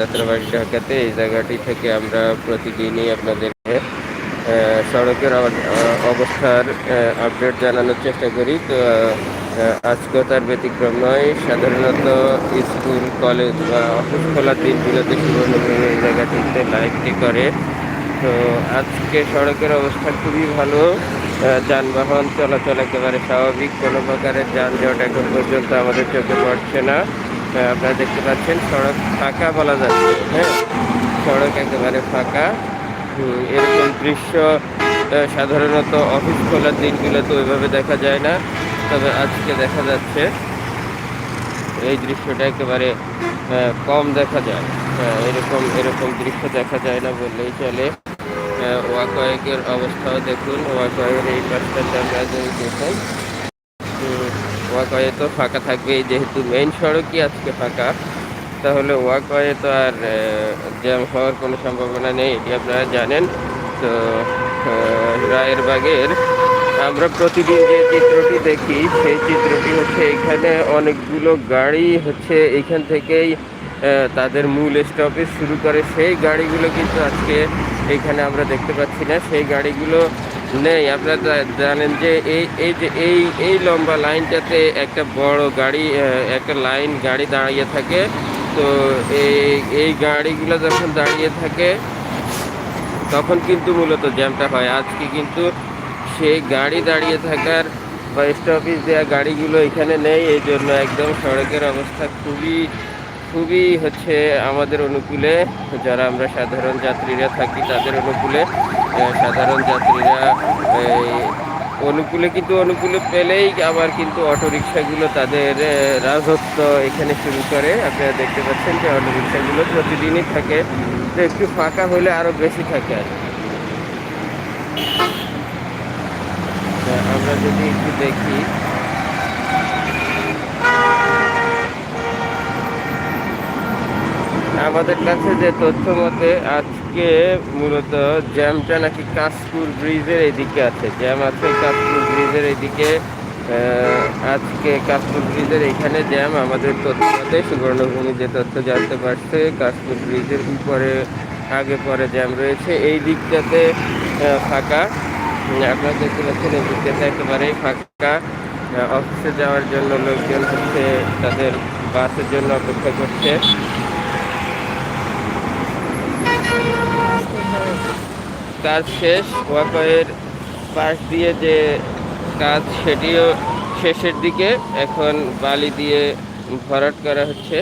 যাত্রাবাড়ি ঢাকাতে এই জায়গাটি থেকে আমরা প্রতিদিনই আপনাদের সড়কের অব- অবস্থার আপডেট জানানোর চেষ্টা করি। তো আজকেও তার ব্যতিক্রম নয়। সাধারণত স্কুল, কলেজ বা অফিস খোলার দিনগুলোতে সুবর্ণভূমি এই জায়গাটিতে লাইভটি করে। তো, আজকে সড়কের অবস্থা খুবই ভালো। যানবাহন চলাচল একেবারে স্বাভাবিক। কোনো প্রকারের যানজট এখন পর্যন্ত আমাদের চোখে পড়ছে না। আপনারা দেখতে পাচ্ছেন, সড়ক ফাঁকা বলা যাচ্ছে। হ্যাঁ সড়ক একেবারে ফাঁকা। এরকম দৃশ্য সাধারণত অফিস খোলার দিনগুলোতে ওইভাবে দেখা যায় না। তবে আজকে দেখা যাচ্ছে, এই দৃশ্যটা একেবারে কম দেখা যায়। এরকম এরকম দৃশ্য দেখা যায় না বললেই চলে। ওয়াকয়েকের অবস্থাও দেখুন ওয়াকয়ের এই পাশটাতে আমরা যদি দেখেন হুম, ওয়াকয়ে তো ফাঁকা থাকবেই যেহেতু মেইন সড়কই আজকে ফাঁকা। তাহলে ওয়াকয়ে তো আর জ্যাম হওয়ার কোনো সম্ভাবনা নেই এটি আপনারা জানেন। তো আহ, রায়ের বাগের আমরা প্রতিদিন যে চিত্রটি দেখি সেই চিত্রটি হচ্ছে এখানে অনেকগুলো গাড়ি হচ্ছে এখান থেকেই তাদের মূল স্টপেজ শুরু করে। সেই গাড়িগুলো কিন্তু আজকে এখানে আমরা দেখতে পাচ্ছি না। সেই গাড়িগুলো নেই, আপনারা জানেন যে এই এই যে এই এই লম্বা লাইনটাতে একটা বড় গাড়ি একটা লাইন গাড়ি দাঁড়িয়ে থাকে। তো এই এই গাড়িগুলো যখন দাঁড়িয়ে থাকে, তখন কিন্তু মূলত জ্যামটা হয়। আজকে কিন্তু সেই গাড়ি দাঁড়িয়ে থাকার বা স্টপেজ দেওয়া গাড়িগুলো এখানে নেই। এই জন্য একদম সড়কের অবস্থা খুবই খুবই হচ্ছে আমাদের অনুকূলে, যারা আমরা সাধারণ যাত্রীরা থাকি তাদের অনুকূলে সাধারণ যাত্রীরা অনুকূলে কিন্তু অনুকূলে পেলেই আবার কিন্তু অটোরিকশাগুলো তাদের রাজত্ব এখানে শুরু করে আপনারা দেখতে পাচ্ছেন যে অটোরিকশাগুলো প্রতিদিনই থাকে তো একটু ফাঁকা হলে আরও বেশি থাকে আর। আমরা যদি একটু দেখি আমাদের কাছে যে তথ্য মতে আজকে মূলত জ্যামটা নাকি কাশপুর ব্রিজের এইদিকে আছে। জ্যাম আছে কাশপুর ব্রিজের এইদিকে আজকে কাশপুর ব্রিজের এখানে জ্যাম। আমাদের তথ্য মতে সুবর্ণভূমি যে তথ্য জানতে পারছে কাশপুর ব্রিজের উপরে, আগে পরে জ্যাম রয়েছে। এই দিকটাতে ফাঁকা। আপনারা দেখতে পাচ্ছেন এই দিকটাতে ফাঁকা। অফিসে যাওয়ার জন্য লোকজন হচ্ছে, তাদের বাসের জন্য অপেক্ষা করছে। কাজ শেষ ওয়াকয়ের পাশ দিয়ে যে কাজ সেটিও শেষের দিকে, এখন বালি দিয়ে ভরাট করা হচ্ছে।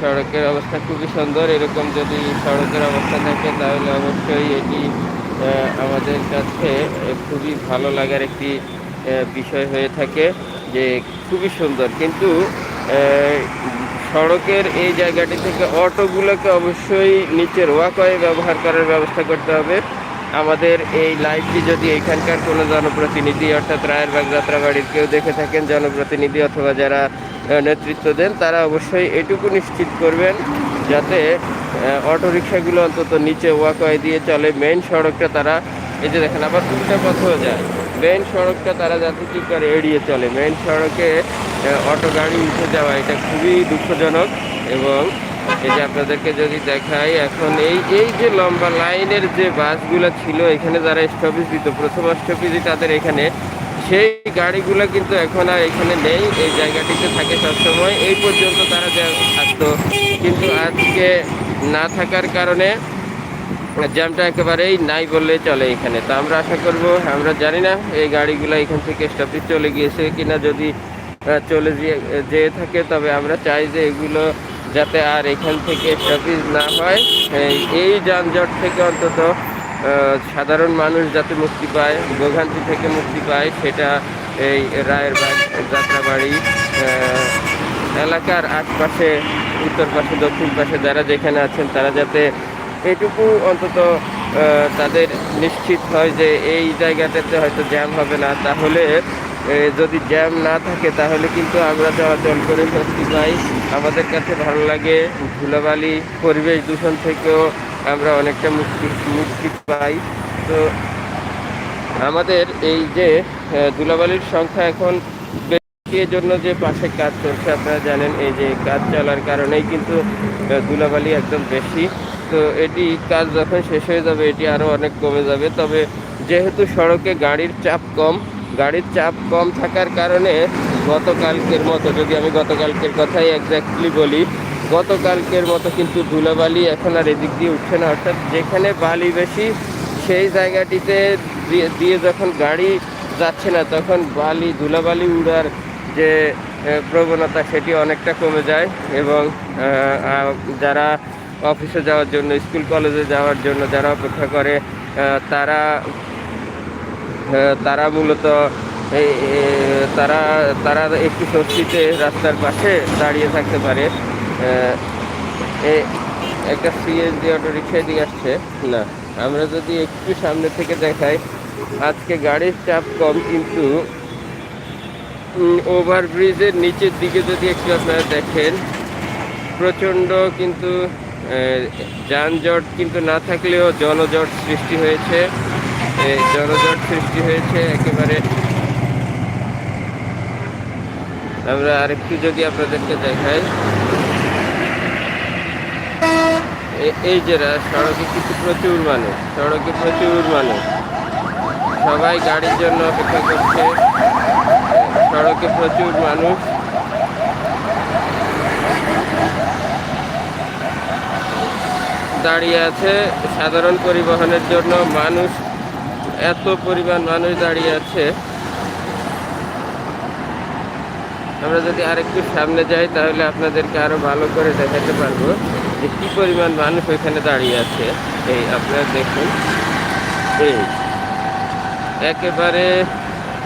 সড়কের অবস্থা খুবই সুন্দর, এরকম যদি সড়কের অবস্থা থাকে, তাহলে অবশ্যই এটি আমাদের কাছে খুবই ভালো লাগার একটি বিষয় হয়ে থাকে যে খুবই সুন্দর। কিন্তু সড়কের এই জায়গাটি থেকে অটোগুলোকে অবশ্যই নিচের ওয়াকওয়ে ব্যবহার করার ব্যবস্থা করতে হবে। আমাদের এই লাইভটি যদি এখানকার কোনো জনপ্রতিনিধি, অর্থাৎ রায়ের রায়েরবাগ যাত্রাবাড়ির কেউ দেখে থাকেন, জনপ্রতিনিধি অথবা যারা নেতৃত্ব দেন, তারা অবশ্যই এটুকু নিশ্চিত করবেন যাতে অটোরিকশাগুলো অন্তত নিচে ওয়াকওয়ে দিয়ে চলে। মেইন সড়কটা তারা, এই যে দেখেন, আবার উল্টা পথেও যায়। মেইন সড়কটা তারা যাতে কী করে এড়িয়ে চলে। মেন সড়কে অটো গাড়ি উঠে যাওয়া, এটা খুবই দুঃখজনক এবং এই যে আপনাদেরকে যদি দেখাই, এখন এই এই যে লম্বা লাইনের যে বাসগুলো ছিল, এখানে যারা স্টপেজ দিত, প্রথম স্টপেজই তাদের এখানে। সেই গাড়িগুলো কিন্তু এখন আর এখানে নেই, এই জায়গাটিতে থাকে সবসময়। এই পর্যন্ত তারা থাকতো। কিন্তু আজকে না থাকার কারণে জ্যামটা একেবারেই নাই বললে চলে এখানে। তো আমরা আশা করব, আমরা জানি না এই গাড়িগুলো এখান থেকে স্টপেজ চলে গিয়েছে কিনা, যদি চলে যেয়ে থাকে, তবে আমরা চাই যে এগুলো যাতে আর এখান থেকে স্টপেজ না হয়। এই- যানজট থেকে অন্তত সাধারণ মানুষ যাতে মুক্তি পায়, ভোগান্তি থেকে মুক্তি পায়, সেটা এই রায়ের যাত্রাবাড়ি এলাকার আশপাশে, উত্তর পাশে, দক্ষিণ পাশে যারা যেখানে আছেন, তারা যাতে এটুকু অন্তত তাদের নিশ্চিত হয় যে এই জায়গাটাতে হয়তো জ্যাম হবে না। তাহলে যদি জ্যাম না থাকে, তাহলে কিন্তু আমরা চলাচল করে স্বস্তি পাই আমাদের কাছে ভালো লাগে ধুলাবালি, পরিবেশ দূষণ থেকেও আমরা অনেকটা মুক্তি মুক্তি পাই। তো আমাদের এই যে ধুলাবালির সংখ্যা এখন এর জন্য যে পাশে কাজ চলছে, আপনারা জানেন এই যে কাজ চলার কারণেই কিন্তু ধুলাবালি একদম বেশি। তো এটি কাজ যখন শেষ হয়ে যাবে, এটি আরও অনেক কমে যাবে। তবে যেহেতু সড়কে গাড়ির চাপ কম, গাড়ির চাপ কম থাকার কারণে গতকালকের মতো, যদি আমি গতকালকের কথাই একজাক্টলি বলি, গতকালকের মতো কিন্তু ধুলাবালি এখন আর এদিক দিয়ে উঠছে না। অর্থাৎ যেখানে বালি বেশি, সেই জায়গাটিতে দিয়ে যখন গাড়ি যাচ্ছে না, তখন বালি, ধুলাবালি উড়ার যে প্রবণতা সেটি অনেকটা কমে যায় এবং যারা অফিসে যাওয়ার জন্য, স্কুল কলেজে যাওয়ার জন্য যারা অপেক্ষা করে তারা তারা মূলত তারা তারা একটু স্বস্তিতে রাস্তার পাশে দাঁড়িয়ে থাকতে পারে। একটা সিএনজি অটো রিক্সায় দিয়ে আসছে। না, আমরা যদি একটু সামনে থেকে দেখাই, আজকে গাড়ির চাপ কম, কিন্তু ওভারব্রিজের নিচের দিকে যদি একটু আপনারা দেখেন, প্রচণ্ড কিন্তু যানজট কিন্তু না থাকলেও জলজট সৃষ্টি হয়েছে। জলজট সৃষ্টি হয়েছে একেবারে। আমরা আরেকটু যদি আপনাদেরকে দেখাই। এই যে সড়কে কিন্তু প্রচুর মানুষ, সড়কে প্রচুর মানুষ। সবাই গাড়ির জন্য অপেক্ষা করছে। সড়কে প্রচুর মানুষ। দাঁড়িয়ে আছে। সাধারণ পরিবহনের জন্য মানুষ, এত পরিমাণ মানুষ দাঁড়িয়ে আছে। আমরা যদি আরেকটু সামনে যাই, তাহলে আপনাদেরকে আরও ভালো করে দেখাতে পারব যে কি পরিমাণ মানুষ ওইখানে দাঁড়িয়ে আছে। এই আপনারা দেখুন। এই একেবারে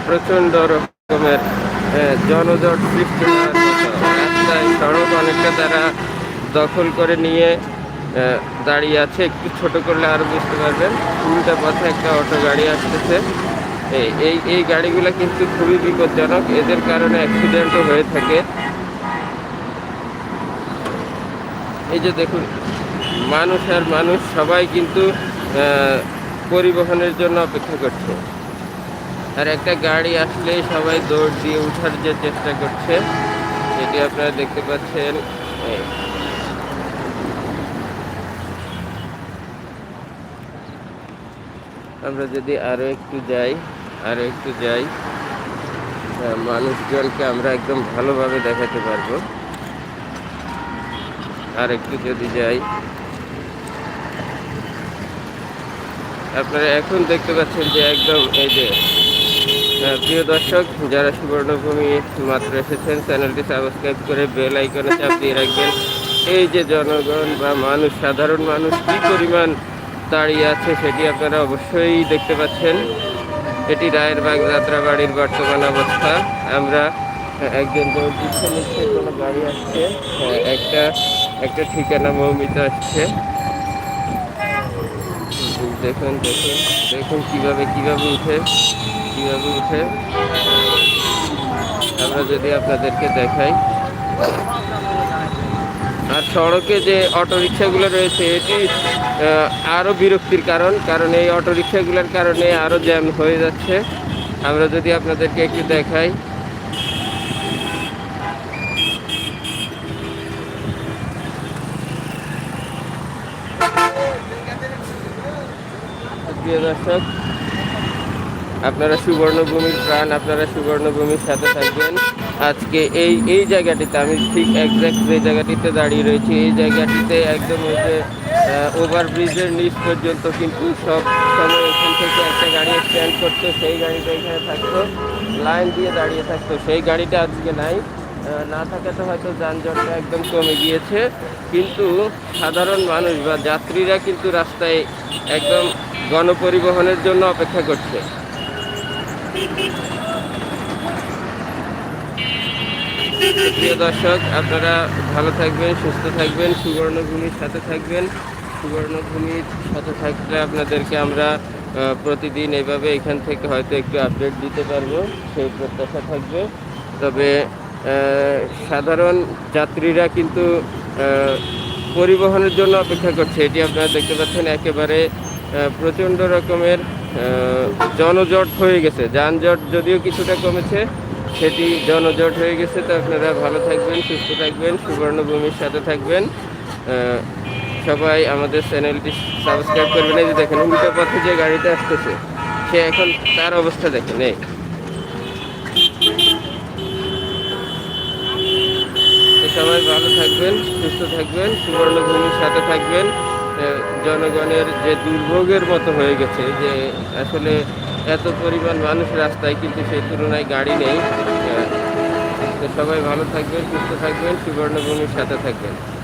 প্রচণ্ড রকমের জনজট সৃষ্টি রাস্তায় সড়ক অনেকটা তারা দখল করে নিয়ে দাঁড়িয়ে আছে, একটু ছোট করলে আরও বুঝতে পারবেন। উল্টা পথে একটা অটো গাড়ি আসতেছে। এই এই গাড়িগুলো কিন্তু খুবই বিপজ্জনক। এদের কারণে অ্যাক্সিডেন্টও হয়ে থাকে। এই যে দেখুন, মানুষ আর মানুষ সবাই কিন্তু পরিবহনের জন্য অপেক্ষা করছে। আর একটা গাড়ি আসলে সবাই দৌড় দিয়ে উঠার যে চেষ্টা করছে, সেটি আপনারা দেখতে পাচ্ছেন। আমরা যদি আরও একটু যাই আরও একটু যাই মানুষজনকে আমরা একদম ভালোভাবে দেখাতে পারব। আর একটু যদি যাই, আপনারা এখন দেখতে পাচ্ছেন যে একদম এই যে প্রিয় দর্শক, যারা সুবর্ণভূমি মাত্র এসেছেন, চ্যানেলটি সাবস্ক্রাইব করে বেল আইকনে চাপ দিয়ে রাখবেন। এই যে জনগণ বা মানুষ, সাধারণ মানুষ, কি পরিমাণ দাঁড়িয়ে আছে সেটি আপনারা অবশ্যই দেখতে পাচ্ছেন। এটি রায়েরবাগ যাত্রাবাড়ির বর্তমান অবস্থা। আমরা একজন গাড়ি আসছে। একটা একটা ঠিকানা মৌমিতা আসছে। দেখুন দেখুন দেখুন কীভাবে কীভাবে উঠে কীভাবে উঠে। আমরা যদি আপনাদেরকে দেখাই। আর সড়কে যে অটো রিক্সাগুলো রয়েছে এটি আহ, আরও বিরক্তির কারণ কারণ এই অটো রিক্সাগুলোর কারণে আরও জ্যাম হয়ে যাচ্ছে। আমরা যদি আপনাদেরকে একটু দেখাই। দর্শক আপনারা সুবর্ণভূমির প্রাণ আপনারা সুবর্ণভূমির সাথে থাকবেন। আজকে এই এই জায়গাটিতে আমি ঠিক একজ্যাক্ট যে জায়গাটিতে দাঁড়িয়ে রয়েছি, এই জায়গাটিতে একদম ওই যে ওভারব্রিজের নিচ পর্যন্ত কিন্তু সব সময় এখান থেকে একটা গাড়ি স্ট্যান্ড করতো সেই গাড়িটা এখানে থাকতো লাইন দিয়ে দাঁড়িয়ে থাকতো, সেই গাড়িটা আজকে নাই। না থাকাতে হয়তো যানজটটা একদম কমে গিয়েছে, কিন্তু সাধারণ মানুষ বা যাত্রীরা কিন্তু রাস্তায় একদম গণপরিবহনের জন্য অপেক্ষা করছে। প্রিয় দর্শক, আপনারা ভালো থাকবেন, সুস্থ থাকবেন, সুবর্ণভূমির সাথে থাকবেন। সুবর্ণভূমির সাথে থাকলে আপনাদেরকে আমরা প্রতিদিন এভাবে এখান থেকে হয়তো একটু আপডেট দিতে পারব, সেই প্রত্যাশা থাকবে। তবে সাধারণ যাত্রীরা কিন্তু পরিবহনের জন্য অপেক্ষা করছে। এটি আপনারা দেখতে পাচ্ছেন, একেবারে প্রচণ্ড রকমের জনজট হয়ে গেছে। যানজট যদিও কিছুটা কমেছে সেটি জনজট হয়ে গেছে, তো আপনারা ভালো থাকবেন, সুস্থ থাকবেন, সুবর্ণভূমির সাথে থাকবেন। সবাই আমাদের চ্যানেলটি সাবস্ক্রাইব করবেন, এই যে দেখেন উল্টো পথে যে গাড়িতে আসতেছে, সে এখন তার অবস্থা দেখেন, এই। সবাই ভালো থাকবেন, সুস্থ থাকবেন, সুবর্ণভূমির সাথে থাকবেন। জনগণের যে দুর্ভোগের মতো হয়ে গেছে, যে আসলে এত পরিমাণ মানুষ রাস্তায়, কিন্তু সেই তুলনায় গাড়ি নেই। তো সবাই ভালো থাকবেন, সুস্থ থাকবেন, সুবর্ণভূমির সাথে থাকবেন।